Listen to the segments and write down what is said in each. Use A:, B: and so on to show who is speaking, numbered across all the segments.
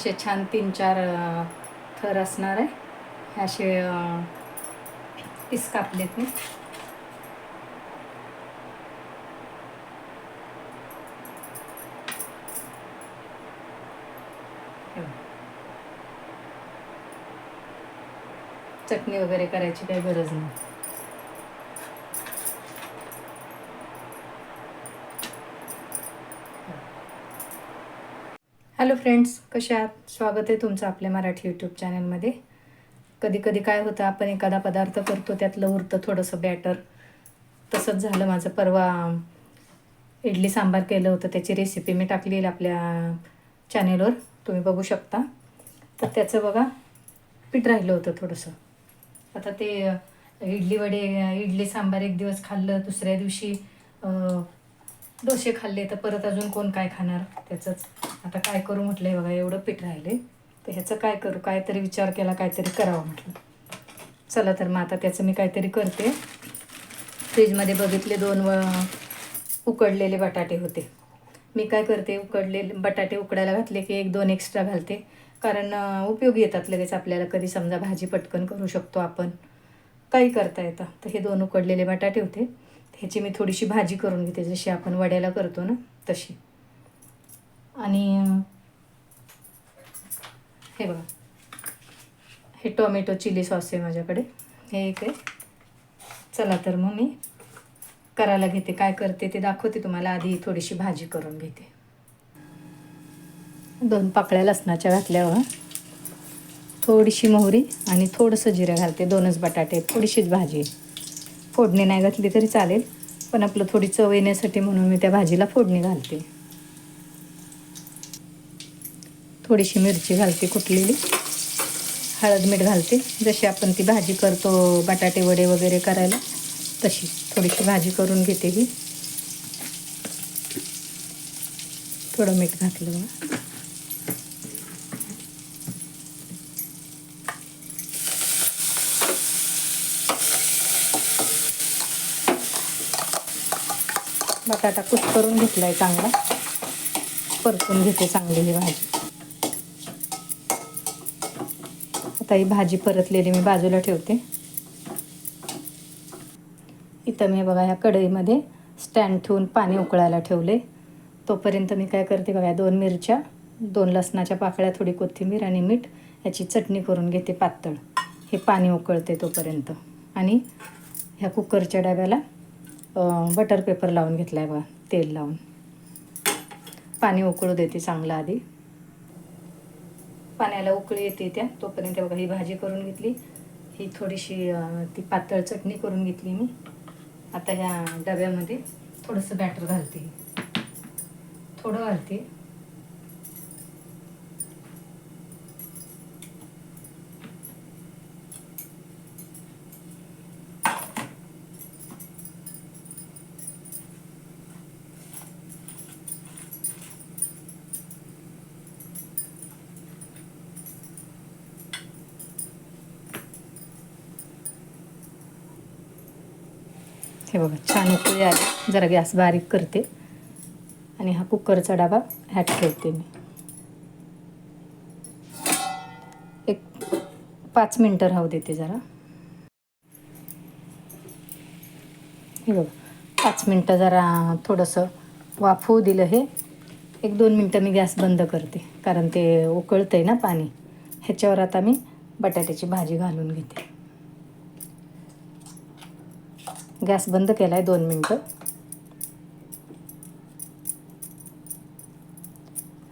A: असे छान तीन चार थर असणार आहे. हे असे पीस कापलेत मी. चटणी वगैरे करायची काही गरज नाही. हॅलो फ्रेंड्स कशा आहात? स्वागत आहे तुमचं आपल्या मराठी यूट्यूब चॅनलमध्ये कधी कधी काय होतं आपण एखादा पदार्थ करतो त्यातलं उरतं थोडंसं बॅटर तसंच झालं माझं. परवा इडली सांबार केलं होतं त्याची रेसिपी मी टाकली आहे आपल्या चॅनेलवर तुम्ही बघू शकता. तर त्याचं बघा पीठ राहिलं होतं थोडंसं. आता ते इडली वडे इडली सांबार एक दिवस खाल्लं दुसऱ्या दिवशी डोसे खाल्ले तर परत अजून कोण काय खाणार? त्याचंच. आता काय करू म्हटलंय बघा एवढं पीठ राहिले. तर ह्याचं काय करू? काहीतरी विचार केला काहीतरी करावं म्हटलं. चला तर मग आता त्याचं मी काहीतरी करते. फ्रीजमध्ये बघितले दोन व उकडलेले बटाटे होते. मी काय करते उकडलेले बटाटे उकडायला घातले की एक दोन एक्स्ट्रा घालते. कारण उपयोगी येतात लगेच आपल्याला. कधी समजा भाजी पटकन करू शकतो आपण. काही करता येतं. तर हे दोन उकडलेले बटाटे होते. ह्याची मी थोडीशी भाजी करून घेते जशी आपण वड्याला करतो ना तशी. आणि हे बघा. हे टोमॅटो चिली सॉस आहे माझ्याकडे. हे एक आहे. चला तर मग मी करायला घेते. काय करते ते दाखवते तुम्हाला. आधी थोडीशी भाजी करून घेते. दोन पाकळ्या लसणाच्या घातल्यावर थोडीशी मोहरी आणि थोडंसं जिरं घालते. दोनच बटाटे थोडीशीच भाजी फोडणी नाही घातली तरी चालेल पण आपलं थोडी चव येण्यासाठी म्हणून मी त्या भाजीला फोडणी घालते. थोडीशी मिरची घालते कुटलेली हळद मीठ घालते. जशी आपण ती भाजी करतो बटाटे वडे वगैरे करायला तशी थोडीशी भाजी करून घेते ही. थोडं मीठ घातलं बटाटा कुच करून घेतला आहे चांगला. परतून घेते चांगली ही भाजी. आता ही भाजी परतलेली मी बाजूला ठेवते. इथं मी बघा ह्या कढईमध्ये स्टँड ठेवून पाणी उकळायला ठेवले. तोपर्यंत मी काय करते बघा दोन मिरच्या दोन लसणाच्या पाकळ्या थोडी कोथिंबीर आणि मीठ याची चटणी करून घेते पातळ. हे पाणी उकळते तोपर्यंत. आणि ह्या कुकरच्या डब्याला बटर पेपर लावून घेतला आहे बघा तेल लावून. पाणी उकळू देते चांगलं आधी. पाण्याला उकळी येते त्या तोपर्यंत बघा ही भाजी करून घेतली. ही थोडीशी ती पातळ चटणी करून घेतली मी. आता ह्या डब्यामध्ये थोडंसं बॅटर घालते. थोडं घालते. हे बघा छान उकळी आली. जरा गॅस बारीक करते. आणि हा कुकरचा डबा ह्यात ठेवते मी. एक पाच मिनटं राहू देते जरा. हे बघा पाच मिनटं जरा थोडंसं वाफवू दिलं हे. एक दोन मिनटं मी गॅस बंद करते कारण ते उकळतं आहे ना पाणी. ह्याच्यावर आता मी बटाट्याची भाजी घालून घेते. गॅस बंद केला आहे दोन मिनटं.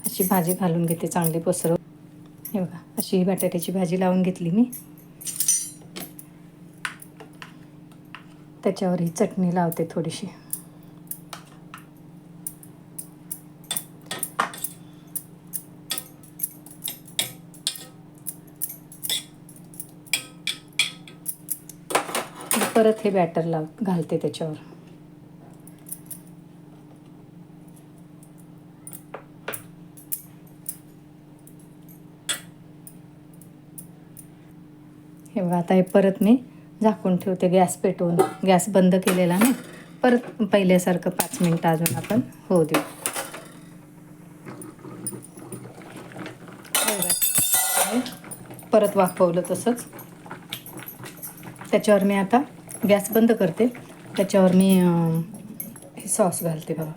A: अशी भाजी घालून घेते चांगली पसरव. हे बघा अशी ही बटाट्याची भाजी लावून घेतली मी. त्याच्यावर ही चटणी लावते थोडीशी. परत हे बॅटर लाव घालते त्याच्यावर. हे बघा आता हे परत मी झाकून ठेवते गॅस पेटवून. गॅस बंद केलेला ना परत पहिल्यासारखं पाच मिनटं अजून आपण होऊ देऊ. परत वाफवलं तसंच. त्याच्यावर मी आता गॅस बंद करते. त्याच्यावर मी हे सॉस घालते बघा.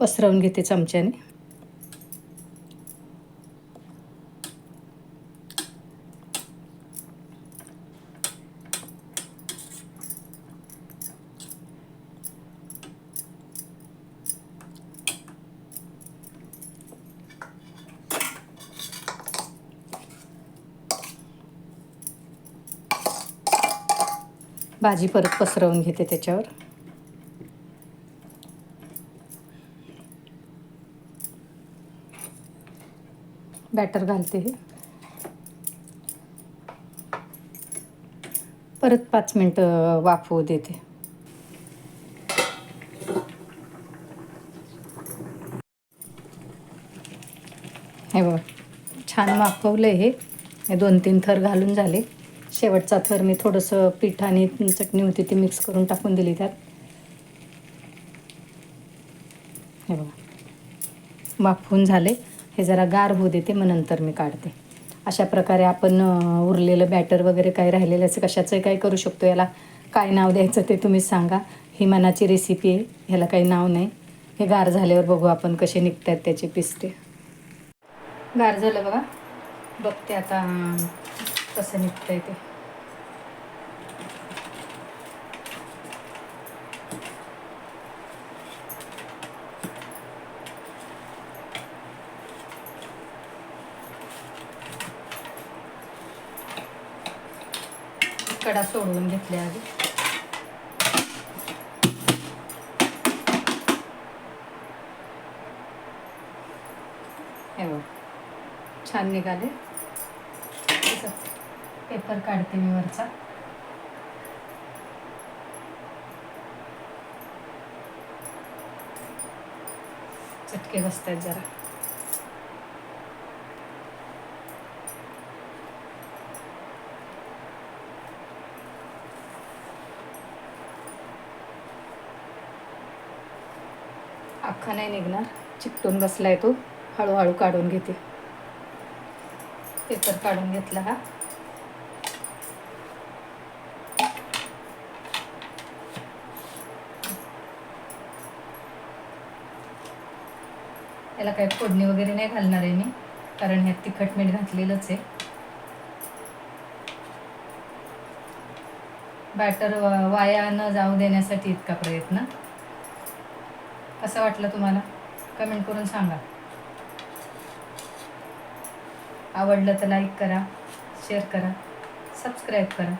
A: पसरवून घेते चमच्याने. भाजी परत पसरवून घेते त्याच्यावर. बॅटर घालते हे. परत पाच मिनटं वाफवू देते. हे बघ छान वाफवलं हे. दोन तीन थर घालून झाले. शेवटचा थर मी थोडंसं पीठ आणि चटणी होती ती मिक्स करून टाकून दिली त्यात. हे बघा. वाफवून झाले. हे जरा गार होऊ देते मग नंतर मी काढते. अशा प्रकारे आपण उरलेलं बॅटर वगैरे काय राहिलेलं असं कशाचं काय करू शकतो. याला काय नाव द्यायचं ते तुम्हीच सांगा. ही मनाची रेसिपी आहे. ह्याला काही नाव नाही. हे गार झाल्यावर बघू आपण कसे निघतात त्याचे पिस्ते. गार झालं बघा. बघते आता कसं निघतंय ते. कडा सोडवून घेतल्या आधी. हे छान निघाले. पेपर काढते मी वरचा. चटके बसतात जरा. अख्खा नाही निघणार. चिकटून बसलाय तो. हळूहळू काढून घेते. पेपर काढून घेतला हा. याला काय फोडणी वगैरे नाही घालणार आहे मी कारण ह्यात तिखट मीठ घातलेलंच आहे. बॅटर वाया न जाऊ देण्यासाठी इतका प्रयत्न. कसं वाटलं तुम्हाला? कमेंट करून सांगा. आवडलं तर लाईक करा शेअर करा सबस्क्राईब करा.